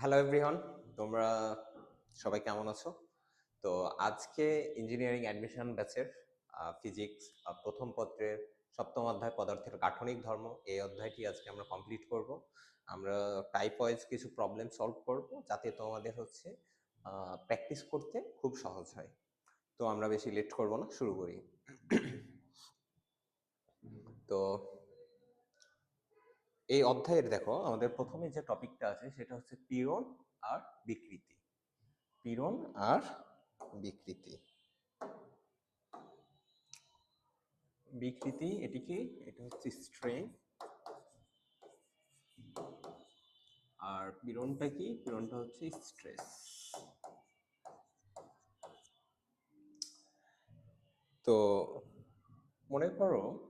Hello everyone তোমরা সবাই কেমন আছো? তো আজকে ইঞ্জিনিয়ারিং অ্যাডমিশন ব্যাচের ফিজিক্স প্রথম পত্রের সপ্তম অধ্যায় পদার্থের গাঠনিক ধর্ম। এই অধ্যায়টি আজকে আমরা কমপ্লিট করব। আমরা টাইপ ওয়াইজ কিছু প্রবলেম সলভ করব, যাতে তোমাদের হচ্ছে প্র্যাকটিস করতে খুব সহজ হয়। তো আমরা বেশি লেট করব না, শুরু করি। তো এই অধ্যায়ের দেখো, আমাদের প্রথমে যে টপিকটা আছে সেটা হচ্ছে পীড়ন আর বিকৃতি। পীড়ন আর বিকৃতি। বিকৃতি, এটি কি? এটা হচ্ছে স্ট্রেন। আর পীড়নটা কি? পীড়নটা হচ্ছে স্ট্রেস। তো মনে করো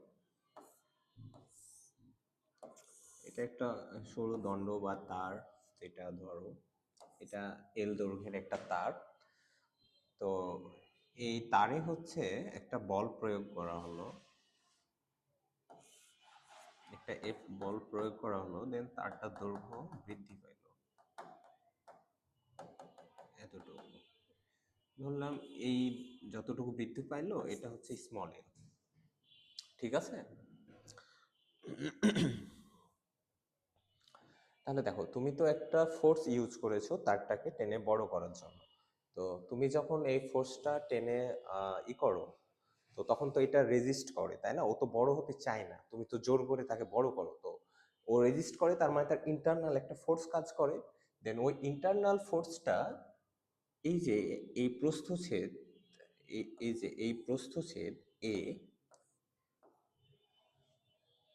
এটা একটা সরু দণ্ড বা তার, যেটা ধরো, এটা এল দৈর্ঘ্যের একটা তার। তো এই তারে হচ্ছে একটা বল প্রয়োগ করা হলো। একটা এফ বল প্রয়োগ করা হলো দেন তারটা দৈর্ঘ্য বৃদ্ধি পাইল। এতটুকু। ধরলাম এই যতটুকু বৃদ্ধি পাইলো, এটা হচ্ছে স্মল এল ঠিক আছে? তাহলে দেখো, তুমি তো একটা ফোর্স ইউজ করেছ তারটাকে টেনে বড় করার জন্য। তো তুমি যখন এই ফোর্সটা টেনে ই করো, তো তখন তো এটা রেজিস্ট করে, তাই না? ও তো বড় হতে চায় না। তুমি তো জোর করে তাকে বড় করো। তো ও রেজিস্ট করে, তার মানে তার ইন্টারনাল একটা ফোর্স কাজ করে। দেন ওই ইন্টারনাল ফোর্সটা এই যে, এই প্রস্থচ্ছেদ এই যে, এই প্রস্থচ্ছেদ এ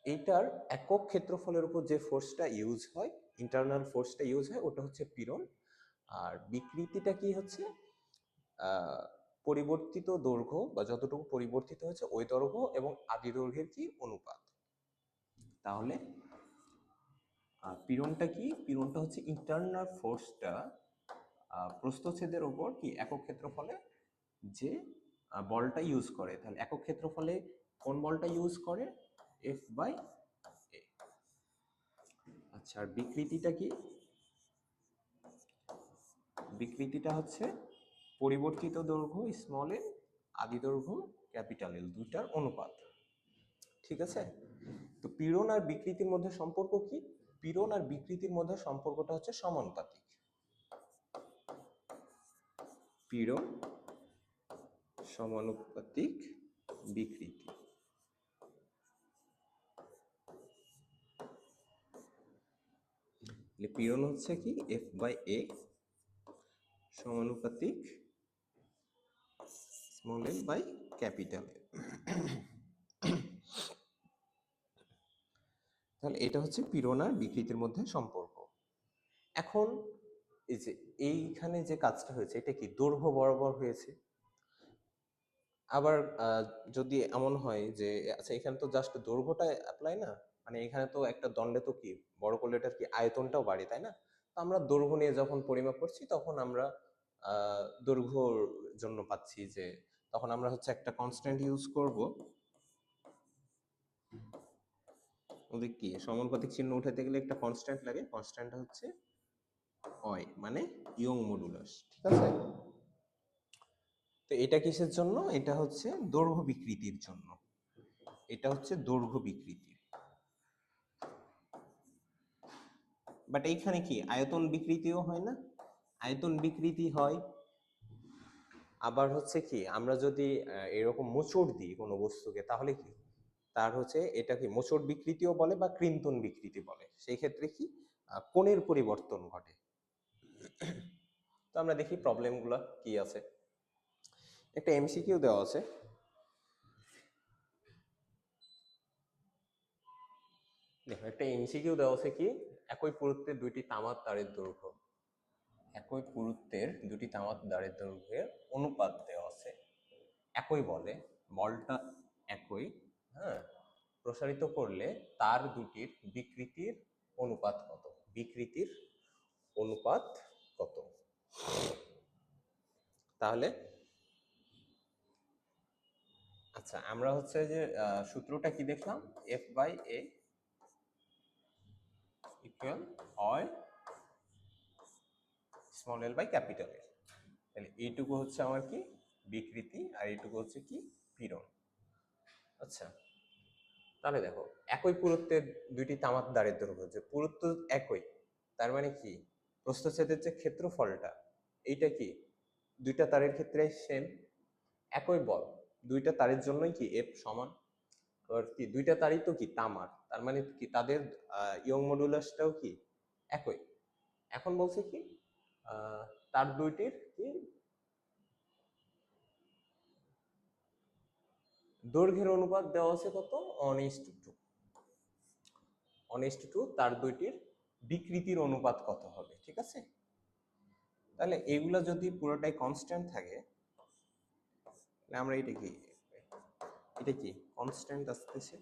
এইটার একক ক্ষেত্রফলের উপর যে ফোর্সটা ইউজ হয় ইন্টারনাল ফোর্সটা ইউজ হয়, ওটা হচ্ছে পীড়ন। আর বিকৃতিটা কি হচ্ছে? পরিবর্তিত দৈর্ঘ্য বা যতটুকু পরিবর্তিত হয়েছে ওই দৈর্ঘ্য এবং আদি দৈর্ঘ্যের কি অনুপাত। তাহলে পীড়নটা কি? পীড়নটা হচ্ছে ইন্টারনাল ফোর্সটা প্রস্থচ্ছেদের ওপর কি একক ক্ষেত্রফলে যে বলটা ইউজ করে। তাহলে একক ক্ষেত্রফলে কোন বলটা ইউজ করে? এফ বাই এ আচ্ছা আর বিকৃতিটা কি? বিকৃতিটা হচ্ছে পরিবর্তিত দৈর্ঘ্য স্মল এল আদি দৈর্ঘ্য ক্যাপিটাল এল দুইটার অনুপাত। ঠিক আছে? তো পীড়ন আর বিকৃতির মধ্যে সম্পর্ক কি? পীড়ন আর বিকৃতির মধ্যে সম্পর্কটা হচ্ছে সমানুপাতিক। পীড়ন, সমানুপাতিক, বিকৃতি। পীড়ন হচ্ছে কি এফ বাই এ সমানুপাতিক স্মল এল বাই ক্যাপিটাল তাহলে এটা হচ্ছে পীড়ন আর বিকৃতির মধ্যে সম্পর্ক। এখন এই যে এইখানে যে কাজটা হয়েছে, এটা কি দৈর্ঘ্য বরাবর হয়েছে? আবার যদি এমন হয় যে আচ্ছা এখানে তো জাস্ট দৈর্ঘ্যটা অ্যাপ্লাই না মানে এখানে তো একটা দণ্ডে তো কি বড় করলে এটার কি আয়তনটাও বাড়ে, তাই না? তো আমরা দৈর্ঘ্য নিয়ে যখন পরিমাপ করছি, তখন আমরা দৈর্ঘ্যর জন্য পাচ্ছি যে, তখন আমরা হচ্ছে একটা কনস্ট্যান্ট ইউজ করব। ওদের কি সমানুপাতিক চিহ্ন উঠাতে গেলে একটা কনস্ট্যান্ট লাগে? কনস্ট্যান্ট হচ্ছে অয় মানে ইয়ং মডুলাস ঠিক আছে? তো এটা কিসের জন্য? এটা হচ্ছে দৈর্ঘ্য বিকৃতির জন্য। এটা হচ্ছে দৈর্ঘ্য বিকৃতি বাট এইখানে কি? আয়তন বিকৃতিও হয় না? আয়তন বিকৃতি হয়। আবার হচ্ছে কি? আমরা যদি এরকম মোচড় দিই কোনো বস্তুকে, তাহলে কি? তার হচ্ছে এটাকে মোচড় বিকৃতিও বলে বা কৃন্তন বিকৃতি বলে। সেই ক্ষেত্রে কি? কোণের পরিবর্তন ঘটে। তো আমরা দেখি প্রবলেমগুলো কি আছে। একটা এমসিকিউ দেওয়া আছে। দেখো, একটা এমসিকিউ দেওয়া আছে কি? একই পুরুত্বের দুইটি তামার তারের দৈর্ঘ্য। একই পুরুত্বের দুটি তামার তারের দৈর্ঘ্যের অনুপাত দেওয়া আছে। একই বলে বলটা একই হ্যাঁ? প্রসারিত করলে তার দুটির বিকৃতির অনুপাত কত? বিকৃতির অনুপাত কত? তাহলে আচ্ছা আমরা হচ্ছে যে সূত্রটা কি দেখলাম? এফ বাই এ ইকুয়াল হয় small L by capital L তাহলে এইটুকু হচ্ছে আমার কি? বিকৃতি আর এইটুকু হচ্ছে কি? পীড়ন। আচ্ছা তাহলে দেখো, একই পুরুত্বের দুইটি তামার দ্বারের দৈর্ঘ্য যে পুরুত্ব একই, তার মানে কি? প্রস্থচ্ছেদের যে ক্ষেত্রফলটা, এইটা কি? দুইটা তারের ক্ষেত্রে সেম একই বল। দুইটা তারের জন্যই কি এফ সমান? আর কি, দুইটা তারই তো কি? তামার। তার মানে কি তাদের ইয়ং মডুলাসটাও কি একই? এখন বলছে কি তার দুইটির কি? দৈর্ঘ্যের অনুপাত দেওয়া আছে কত? One is to two one is to two তার দুইটির বিকৃতির অনুপাত কত হবে, ঠিক আছে? তাহলে এগুলা যদি পুরোটাই কনস্ট্যান্ট থাকে আমরা এটা কি এটা কি কনস্ট্যান্ট আসতেছে?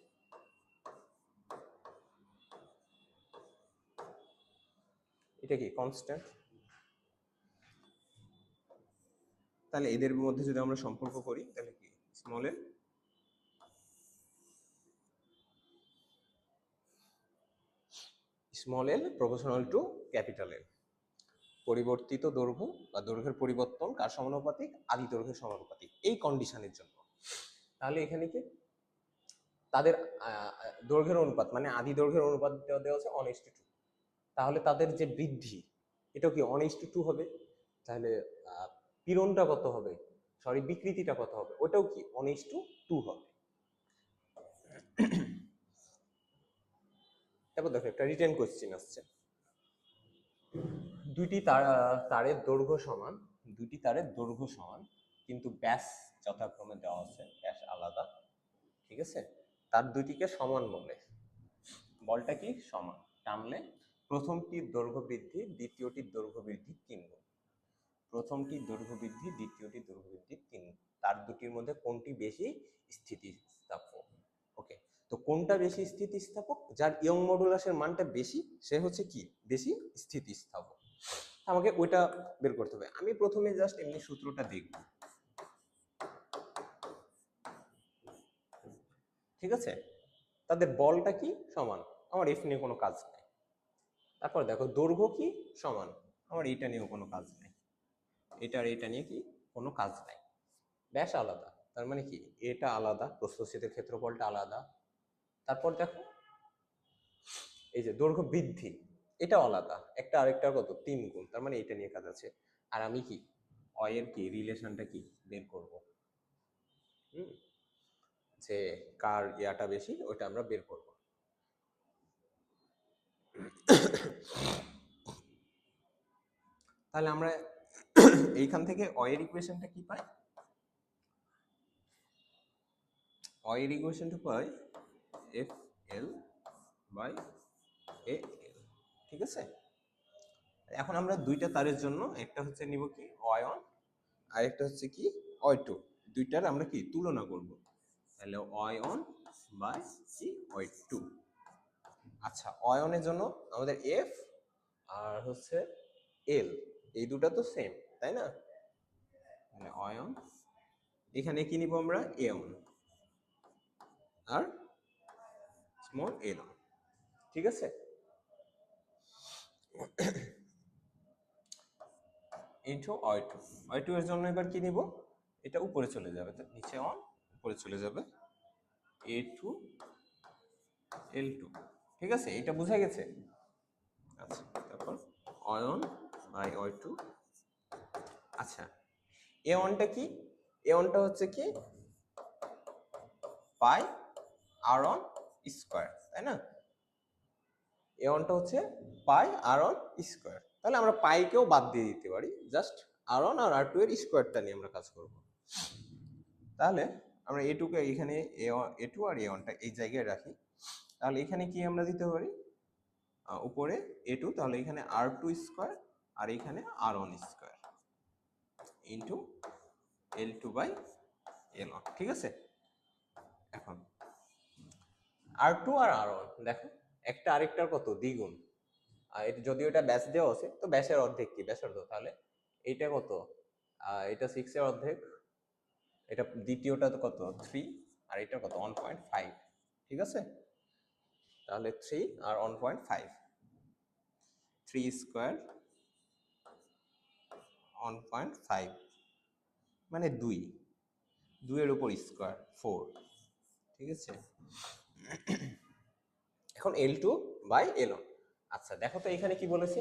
এটা কি কনস্ট্যান্ট তাহলে এদের মধ্যে যদি আমরা সম্পর্ক করি, তাহলে কি? Small L small L proportional to capital L পরিবর্তিত দৈর্ঘ্য বা দৈর্ঘ্যের পরিবর্তন কার সমানুপাতিক? আদি দৈর্ঘ্যের সমানুপাতিক। এই কন্ডিশনের জন্য। তাহলে এখানে কি? তাদের দৈর্ঘ্যের অনুপাত মানে আদি দৈর্ঘ্যের অনুপাত দেওয়া আছে টু টু তাহলে তাদের যে বৃদ্ধি, এটাও কি অন টু টু হবে? তাহলে পীড়নটা কত হবে? সরি বিকৃতিটা কত হবে? ওটাও কি অন টু টু হবে? তারপর দেখো, একটা রিটেন কোশ্চেন আসছে। দুইটি তার তারের দৈর্ঘ্য সমান, দুইটি তারের দৈর্ঘ্য সমান, কিন্তু ব্যাস যথাক্রমে দেওয়া আছে, ব্যাস আলাদা, ঠিক আছে? তার দুইটিকে সমান বলে। বলটা কি? সমান। টানলে প্রথমটির দৈর্ঘ্য বৃদ্ধি দ্বিতীয়টির দৈর্ঘ্য বৃদ্ধি তিন গুণ। প্রথমটির দৈর্ঘ্য বৃদ্ধি দ্বিতীয়টির দৈর্ঘ্য বৃদ্ধি তিন তার দুটির মধ্যে কোনটি বেশি স্থিতিস্থাপক? ওকে তো কোনটা বেশি স্থিতিস্থাপক? যার ইয়ং মডুলাসের মানটা বেশি, সে হচ্ছে কি? বেশি স্থিতিস্থাপক। আমাকে ওইটা বের করতে হবে। আমি প্রথমে জাস্ট এমনি সূত্রটা দেখব। ঠিক আছে? তাদের বলটা কি? সমান। আমার এফ নিয়ে কোনো কাজ নেই। তারপর দেখো দৈর্ঘ্য কি? সমান। আমার এটা নিয়েও কোনো কাজ নেই। এটা আর এটা নিয়ে কি কোনো কাজ নাই। ব্যাস আলাদা। তার মানে কি? এটা আলাদা, প্রস্থচ্ছেদের ক্ষেত্রফলটা আলাদা। তারপর দেখো, এই যে দৈর্ঘ্য বৃদ্ধি, এটাও আলাদা। একটা আরেকটার কত? তিন গুণ। তার মানে এটা নিয়ে কাজ আছে। আর আমি কি? অয়ের কি? রিলেশনটা কি? বের করব। হুম? যে কার ইয়াটা বেশি ওটা আমরা বের করব। তাহলে আমরা এইখান থেকে অয়ের ইকুয়েশনটা কি পাই? অয়ের ইকুয়েশনটা পাই এফ এল বাই এ এল, ঠিক আছে? এখন আমরা দুইটা তারের জন্য, একটা হচ্ছে নিব কি অয়ন, আর একটা হচ্ছে কি অয় টু। দুইটার আমরা কি তুলনা করব? তাহলে অয়ন বাই কি অয় টু। আচ্ছা অয়নের জন্য আমাদের এফ আর হচ্ছে এল এই দুটো তো সেম তাই না? মানে অয়ন এখানে কি নিব আমরা? এয়ন আর স্মল এল ঠিক আছে? ইন্টু অয় টু অয় টু এর জন্য এবার কি নিব? এটা উপরে চলে যাবে নিচে অন উপরে চলে যাবে এ টু এল টু ঠিক আছে? এটা বোঝা গেছে? আচ্ছা তারপর অয়ন বাই অয় টু। আচ্ছা এ ওয়ানটা কি? এ ওয়ানটা হচ্ছে কি? পাই আর অন স্কোয়ার, তাই না? এ ওয়ানটা হচ্ছে পাই আর অন স্কোয়ার। তাহলে আমরা পাইকেও বাদ দিয়ে দিতে পারি। Just R one R R two এর স্কোয়ারটা নিয়ে আমরা কাজ করব। তাহলে আমরা এ টুকে এখানে এ টু আর এ ওয়ানটা এই জায়গায় রাখি। তাহলে এখানে কি আমরা দিতে পারি? উপরে এ টু তাহলে এখানে আর টু স্কোয়ার আর এখানে R one square into L two by L one ঠিক আছে? এখন আর টু আর আর ওয়ান দেখো, একটা আরেকটার কত? দ্বিগুণ। আর এটা যদিও এটা ব্যাস দেওয়া আছে, তো ব্যাসের অর্ধেক কি? ব্যাসার্ধ তাহলে এইটা কত? এটা সিক্স এর অর্ধেক, এটা দ্বিতীয়টা কত? থ্রি আর এটা কত? ওয়ান পয়েন্ট ফাইভ ঠিক আছে? তাহলে থ্রি আর one point five three square one point five মানে দুই। দুইয়ের উপর স্কোয়ার ফোর ঠিক আছে? এখন এল টু বাই এল আচ্ছা দেখো তো এখানে কি বলেছে?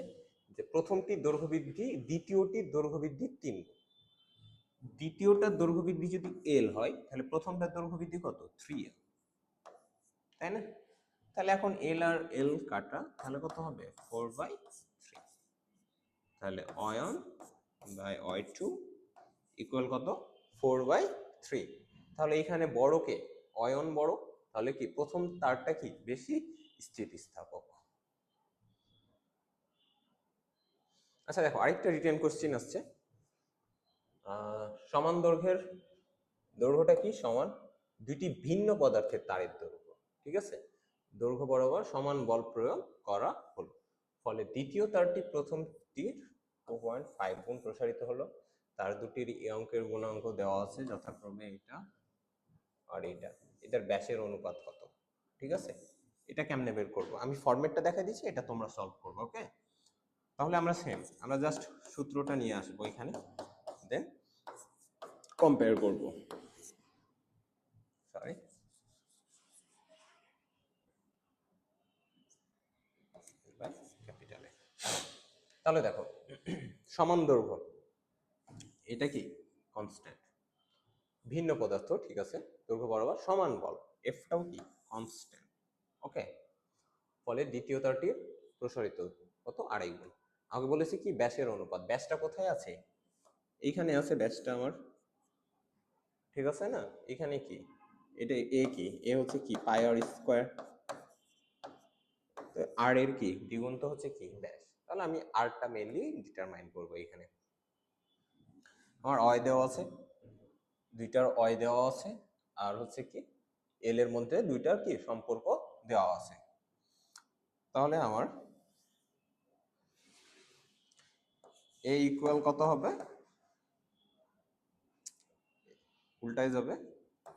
যে প্রথমটির দৈর্ঘ্য বৃদ্ধি দ্বিতীয়টির দৈর্ঘ্য বৃদ্ধি তিন। দ্বিতীয়টার দৈর্ঘ্য বৃদ্ধি যদি এল হয়, তাহলে প্রথমটার দৈর্ঘ্য বৃদ্ধি কত? থ্রি এল তাই না? তাহলে এখন এল আর এল কাটা, তাহলে কত হবে? ফোর বাই থ্রি তাহলে Y one by Y two equal কত? ফোর বাই থ্রি তাহলে এখানে বড় কে? অয়ন বড়। তাহলে কি? প্রথম তারটা কি? বেশি স্থিতিস্থাপক। আচ্ছা দেখো, আরেকটা রিটেন কোশ্চেন আসছে। সমান দৈর্ঘ্যের দৈর্ঘ্যটা কি? সমান দুইটি ভিন্ন পদার্থের তারের দৈর্ঘ্য। ঠিক আছে? দৈর্ঘ্য বরাবর সমান বল প্রয়োগ করা হলো। ফলে দ্বিতীয় তারটি প্রথমটির টু পয়েন্ট ফাইভ গুণ প্রসারিত হলো। তার দুটির এই অঙ্কের গুণাঙ্ক দেওয়া আছে যথাক্রমে এটা আর এটা। এটার ব্যাসের অনুপাত কত? ঠিক আছে? এটা কেমনে বের করব? আমি ফরম্যাটটা দেখা দিচ্ছি, এটা তোমরা সলভ করবে ওকে তাহলে আমরা সেম আমরা জাস্ট সূত্রটা নিয়ে আসব এখানে দেন কম্পেয়ার করব সরি ক্যাপিটালে। তাহলে দেখো, সমান দৈর্ঘ্য। এটা কি? কনস্ট্যান্ট ভিন্ন পদার্থ, ঠিক আছে? দৈর্ঘ্য বরাবর সমান বল। এফটাও কি? কনস্ট্যান্ট ওকে ফলে দ্বিতীয় তারটির প্রসারিত কত? আড়াই গুণ। আগে বলেছি কি? ব্যাসের অনুপাত। ব্যাসটা কোথায় আছে? এইখানে আছে ব্যাসটা আমার। ঠিক আছে না? এখানে কি? এটা এ কি? এ হচ্ছে কি? পাই আর স্কোয়ার আর এর কি? দ্বিগুণ তো হচ্ছে কি? ব্যাস। তাহলে আমি আরটা মেনলি ডিটারমাইন করব এখানে। আমার অয় দেওয়া আছে। দুইটার অয় দেওয়া আছে। আর হচ্ছে কি এল এর মধ্যে দুইটার কি? সম্পর্ক দেওয়া আছে। তাহলে আমার এ ইকুয়াল কত হবে? উল্টাই যাবে।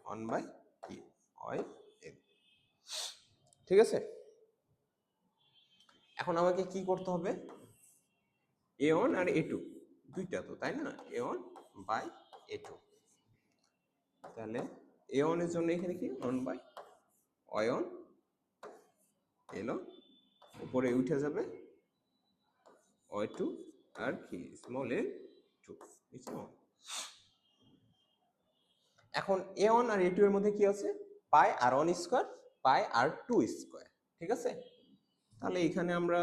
ওয়ান বাই কি অয় এল ঠিক আছে? এখন আমাকে কি করতে হবে? এ ওয়ান আর এ টু দুইটা তো, তাই না? A one by A two তাহলে এ ওয়ানের জন্য এখানে কি? ওয়ান বাই অয়ন এলো। উপরে উঠে যাবে অয় টু আর কি? স্মল এ টু এখন এ ওয়ান আর এ টু এর মধ্যে কি আছে? Pi R one square pi R two square ঠিক আছে? তাহলে এখানে আমরা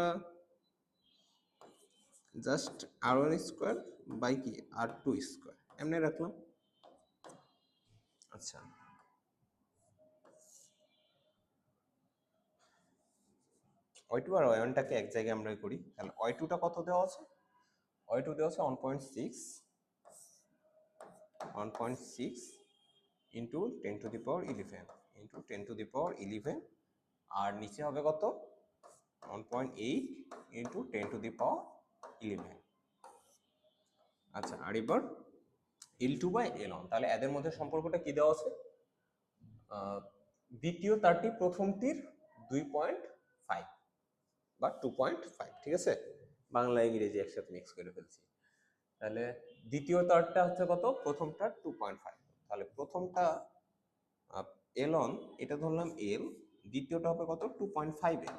just R one square by কি? আর টু স্কোয়ার এমনি রাখলাম। আচ্ছা। ওয়াই টু আর ওয়াই ওয়ানটাকে এক জায়গায় আমরা করি। তাহলে ওয়াই টুটা কত দেওয়া আছে? ওয়াই টু দেওয়া আছে one point six one point six into ten to the power eleven into ten to the power eleven আর নিচে হবে কত? One point eight into ten to the power eleven আচ্ছা আর এবার এল টু বাই এল তাহলে এদের মধ্যে সম্পর্কটা কি দেওয়া আছে? দ্বিতীয় তারটি প্রথমটির দুই পয়েন্ট ফাইভ বা টু পয়েন্ট ফাইভ ঠিক আছে? বাংলা, ইংরেজি একসাথে মিক্স করে ফেলছি। তাহলে দ্বিতীয় তারটা হচ্ছে কত? প্রথমটা টু পয়েন্ট ফাইভ তাহলে প্রথমটা এল অন এটা ধরলাম এল দ্বিতীয়টা হবে কত? টু পয়েন্ট ফাইভ এল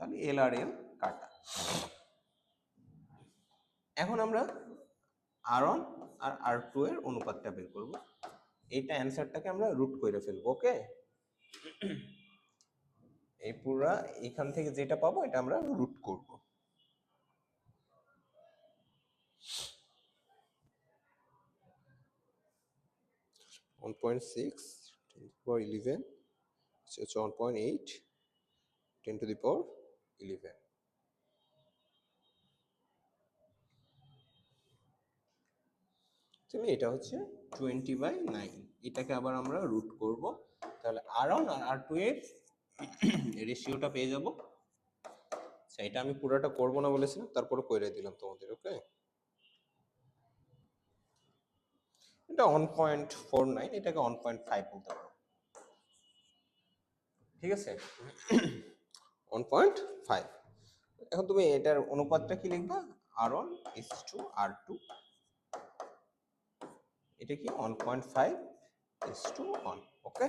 তাহলে এল আর এল কাটা। এখন আমরা আর ওয়ান আর আর টু এর অনুপাতটা বের করব। এইটা অ্যান্সারটাকে আমরা রুট করে ফেলব, ওকে? এই পুরা এখান থেকে যেটা পাবো, এটা আমরা রুট করব। One point six ten eleven হচ্ছে one point eight ten to the power eleven তাহলে এটা হচ্ছে টোয়েন্টি বাই নাইন এটাকে আবার আমরা রুট করব। তাহলে আর ওয়ান আর আর টু এর রেশিওটা পেয়ে যাব। আচ্ছা এটা আমি পুরোটা করব না বলেছিলাম তারপরে করে দিলাম তোমাদের ওকে এটা ওয়ান পয়েন্ট ফোর নাইন এটাকে ওয়ান পয়েন্ট ফাইভ বলতে পারো। ঠিক আছে? ওয়ান পয়েন্ট ফাইভ এখন তুমি এটার অনুপাতটা কি লিখবা? R one is to R two এটা কি one point five is to one okay